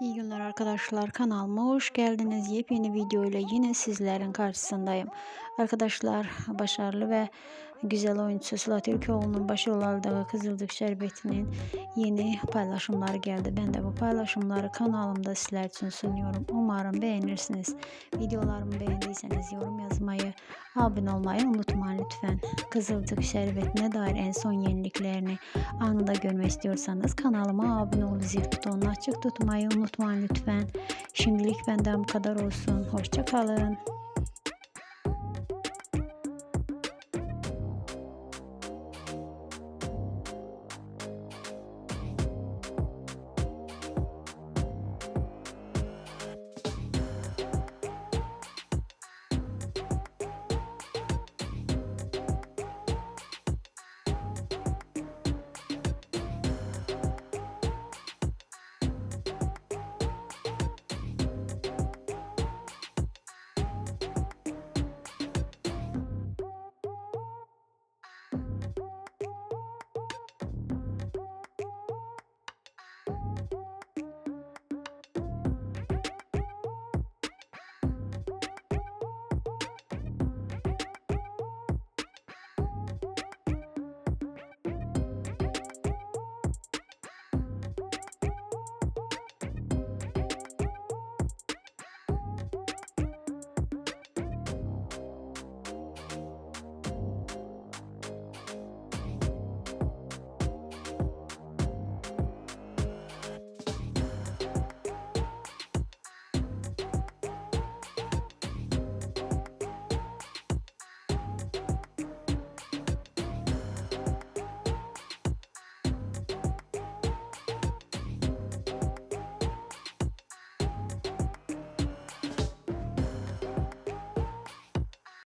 İyi günler arkadaşlar kanalıma hoş geldiniz. Yepyeni video ile yine sizlerin karşısındayım. Arkadaşlar başarılı ve güzel oyuncusu Sıla Türkoğlu'nun başrol aldığı Kızıldık Şerbeti'nin yeni paylaşımları geldi. Ben de bu paylaşımları kanalımda sizler için sunuyorum. Umarım beğenirsiniz. Videolarımı beğendiyseniz yorum yazmayı, abone olmayı unutmayın lütfen. Kızıldık Şerbeti'ne dair en son yeniliklerini anında görmek istiyorsanız kanalıma abone ol zil butonunu açık tutmayı unutmayın lütfen. Şimdilik benden bu kadar olsun. Hoşçakalın.